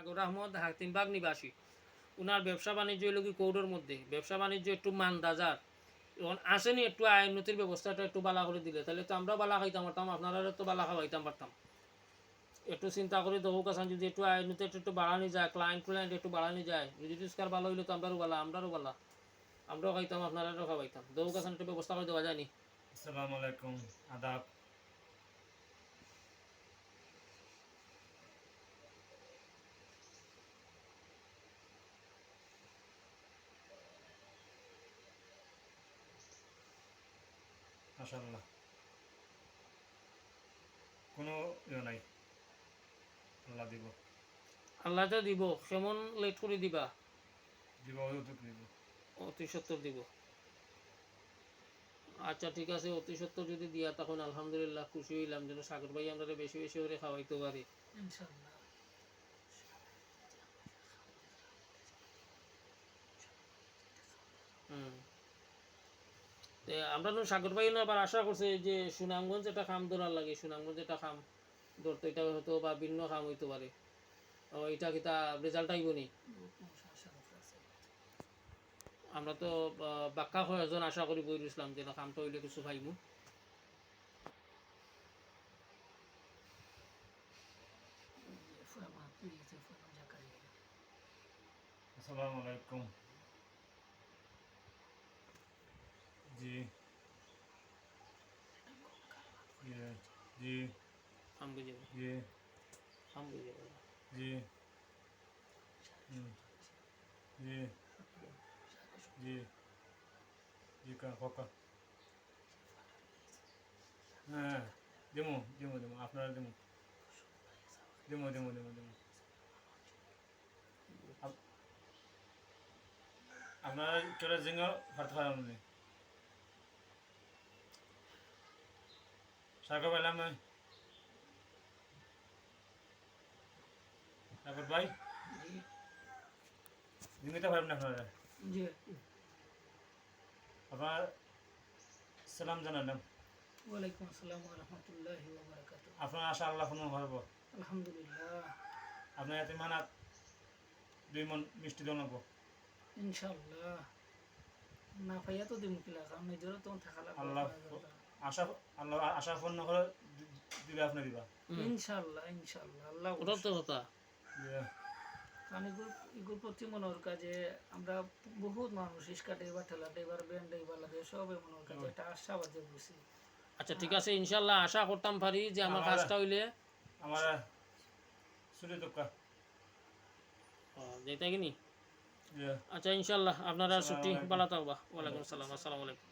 আগর আহমদ হাতিমবাগ নিবাসী। ওনার ব্যবসা বাণিজ্য লোক কৌড়োর মধ্যে। ব্যবসা বাণিজ্য একটু মান্দাজার। এখন আসেনি একটু আয় উন্নতির ব্যবস্থাটা একটু বালা করে দিলে। তাহলে তো আমরা বালা খাইতাম পারতাম আপনারা তো বালা খাওয়াইতাম পারতাম। একটু চিন্তা করে দহু কাছান যদি একটু আয় উন্নতি একটু বাড়ানি যায় ক্লায়েন্ট ক্লায়েন্ট একটু বাড়ানি যায়, যদি রোজগার ভালো হইলে তো আমরাও বালা আমরাও বালা। আমরাও খাইতাম আপনারাও খাওয়াইতাম দহু কাছান একটু ব্যবস্থা করে দেওয়া যায়নি। আসসালামু আলাইকুম, আদাব। মাশাল্লাহ কোনো ইয়ে নাই। আল্লাহ দিব। আল্লাহ তো দিব কেমন লেট করে দিবা? দিব দিব। অতি সত্তর দিব। আচ্ছা ঠিক আছে অতি সত্তর যদি দিয়া তখন আলহামদুলিল্লাহ খুশি হইলাম। যেন সাগর ভাই আমরা বেশি বেশি করে খাওয়াইতে পারি। ইনশাল্লাহ তে আমরা তো সাগর ভাই আবার আশা করছে যে সুনামগঞ্জ একটা খাম ধরার লাগে, সুনামগঞ্জ একটা খাম ধরতো, এটা হয়তো বা ভিন্ন খাম হইতে পারে। এটা কিতা রেজাল্ট আইব নি? আমরা তো বাক্কা কয়েকজন আশা করি বই রইছিলাম যে না কামটা হইলে কিছু পাইমু আসসালামু আলাইকুম। জি জি খাম বুঝে জি খাম বুঝে জি জি জি জি কা হকা হ্যাঁ দেমো দেমো দেমো আপনারা দেমো। দেমো দেমো দেমো আপ- আপনারা চলে জিঙ্গা হারতে পারেন না সাকা পেলাম তারপর ভাই জিঙ্গিতে পারেন না আপনারা জি আপনার সালাম জানালাম ওয়ালাইকুম আসসালাম রহমতুল্লাহ বারাকাত আপনার আশা আল্লাহ কোনো হব আলহামদুলিল্লাহ আপনার এতে মানাত দুই মন মিষ্টি দেওয়া লাগবো ইনশাল্লাহ না পাইয়া তো দিম কিলা কারণ নিজেরও তো থাকা আল্লাহ লাগবে আশা আল্লাহ আশা ফোন করে দিবে আপনি দিবা। ইনশাল্লাহ ইনশাল্লাহ আল্লাহ ওটাও তো কথা। দিয়ে এগুলো প্রতি মনের কাজে আমরা বহুত মানুষ ইস্কা ড্রাইভার ঠেলা ড্রাইভার ব্যান্ড ড্রাইভার লাগে সবে মনের কাজে একটা আশাবাদে বুঝি। আচ্ছা ঠিক আছে ইনশাল্লাহ আশা করতাম পারি যে আমার কাজটা হইলে। আমার সুরি দোকা। যেটা কি নি দিয়ে আচ্ছা ইনশাল্লাহ আপনারা ছুটি আসসালামু। ভালো থাকবা। ওয়ালাইকুম আসসালাম আসসালামু আলাইকুম।